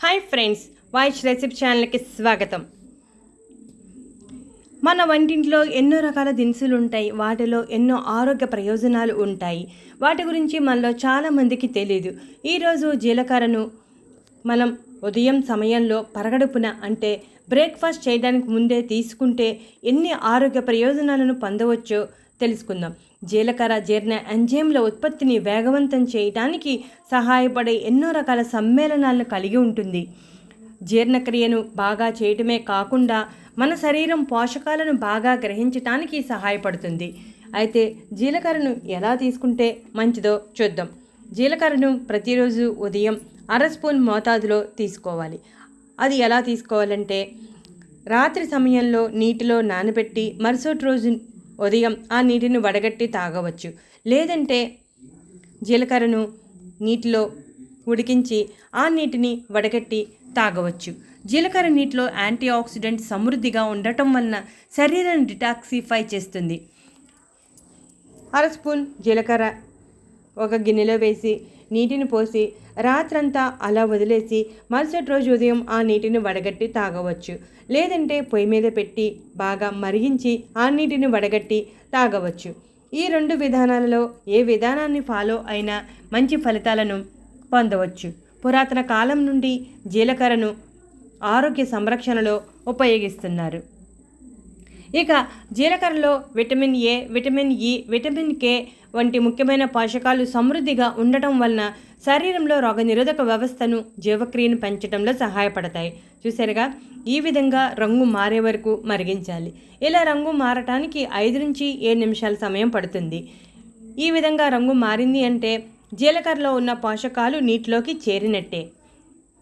Hi friends voice recipe ఛానల్కి స్వాగతం. మన వంటింట్లో ఎన్నో రకాల దినుసులు ఉంటాయి. వాటిలో ఎన్నో ఆరోగ్య ప్రయోజనాలు ఉంటాయి. వాటి గురించి మనలో చాలామందికి తెలియదు ఈరోజు జీలకర్రను మనం ఉదయం సమయంలో పరగడుపున అంటే బ్రేక్ఫాస్ట్ చేయడానికి ముందే తీసుకుంటే ఎన్ని ఆరోగ్య ప్రయోజనాలను పొందవచ్చో తెలుసుకుందాం. జీలకర్ర జీర్ణ ఎంజైమ్ల ఉత్పత్తిని వేగవంతం చేయడానికి సహాయపడే ఎన్నో రకాల సమ్మేళనాలను కలిగి ఉంటుంది. జీర్ణక్రియను బాగా చేయటమే కాకుండా మన శరీరం పోషకాలను బాగా గ్రహించటానికి సహాయపడుతుంది. అయితే జీలకర్రను ఎలా తీసుకుంటే మంచిదో చూద్దాం. జీలకర్రను ప్రతిరోజు ఉదయం అర స్పూన్ మోతాదులో తీసుకోవాలి. అది ఎలా తీసుకోవాలంటే రాత్రి సమయంలో నీటిలో నానబెట్టి మరుసటి రోజు ఉదయం ఆ నీటిని వడగట్టి తాగవచ్చు. లేదంటే జీలకర్రను నీటిలో ఉడికించి ఆ నీటిని వడగట్టి తాగవచ్చు. జీలకర్ర నీటిలో యాంటీ ఆక్సిడెంట్ సమృద్ధిగా ఉండటం వలన శరీరాన్ని డిటాక్సిఫై చేస్తుంది. అర స్పూన్ జీలకర్ర ఒక గిన్నెలో వేసి నీటిని పోసి రాత్రంతా అలా వదిలేసి మరుసటి రోజు ఉదయం ఆ నీటిని వడగట్టి తాగవచ్చు. లేదంటే పొయ్యి మీద పెట్టి బాగా మరిగించి ఆ నీటిని వడగట్టి తాగవచ్చు. ఈ రెండు విధానాలలో ఏ విధానాన్ని ఫాలో అయినా మంచి ఫలితాలను పొందవచ్చు. పురాతన కాలం నుండి జీలకర్రను ఆరోగ్య సంరక్షణలో ఉపయోగిస్తున్నారు. ఇక జీలకర్రలో vitamin A vitamin E vitamin K వంటి ముఖ్యమైన పోషకాలు సమృద్ధిగా ఉండటం వలన శరీరంలో రోగనిరోధక వ్యవస్థను జీవక్రియను పెంచడంలో సహాయపడతాయి. చూసారుగా ఈ విధంగా రంగు మారే వరకు మరిగించాలి. ఇలా రంగు మారటానికి ఐదు నుంచి ఏడు నిమిషాల సమయం పడుతుంది. ఈ విధంగా రంగు మారింది అంటే జీలకర్రలో ఉన్న పోషకాలు నీటిలోకి చేరినట్టే.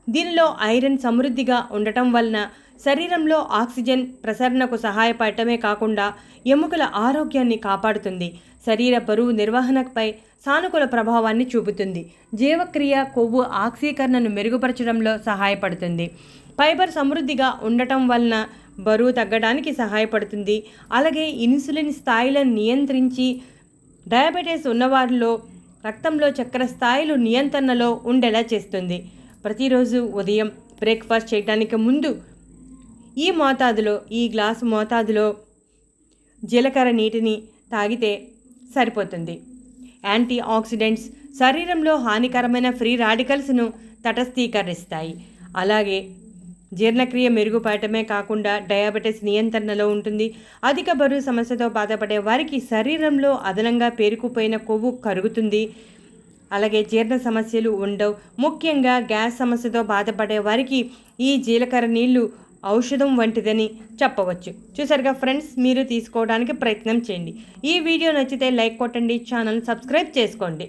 దీనిలో ఐరన్ సమృద్ధిగా ఉండటం వలన శరీరంలో ఆక్సిజన్ ప్రసరణకు సహాయపడటమే కాకుండా ఎముకల ఆరోగ్యాన్ని కాపాడుతుంది. శరీర బరువు నిర్వహణపై సానుకూల ప్రభావాన్ని చూపుతుంది. జీవక్రియ కొవ్వు ఆక్సీకరణను మెరుగుపరచడంలో సహాయపడుతుంది. ఫైబర్ సమృద్ధిగా ఉండటం వలన బరువు తగ్గడానికి సహాయపడుతుంది. అలాగే ఇన్సులిన్ స్థాయిలను నియంత్రించి డయాబెటీస్ ఉన్నవారిలో రక్తంలో చక్కెర స్థాయిలు నియంత్రణలో ఉండేలా చేస్తుంది. ప్రతిరోజు ఉదయం బ్రేక్ఫాస్ట్ చేయడానికి ముందు ఈ మోతాదులో ఈ గ్లాసు మోతాదులో జీలకర్ర నీటిని తాగితే సరిపోతుంది. యాంటీ ఆక్సిడెంట్స్ శరీరంలో హానికరమైన ఫ్రీ రాడికల్స్ను తటస్థీకరిస్తాయి. అలాగే జీర్ణక్రియ మెరుగుపడటమే కాకుండా డయాబెటీస్ నియంత్రణలో ఉంటుంది. అధిక బరువు సమస్యతో బాధపడే వారికి శరీరంలో అదనంగా పేరుకుపోయిన కొవ్వు కరుగుతుంది. అలాగే జీర్ణ సమస్యలు ఉండవు. ముఖ్యంగా గ్యాస్ సమస్యతో బాధపడే వారికి ఈ జీలకర్ర నీళ్ళు ఔషధం వంటిదని చెప్పవచ్చు. చూసారుగా ఫ్రెండ్స్ మీరు తీసుకోవడానికి ప్రయత్నం చేయండి. ఈ వీడియో నచ్చితే లైక్ కొట్టండి ఛానల్ సబ్స్క్రైబ్ చేసుకోండి.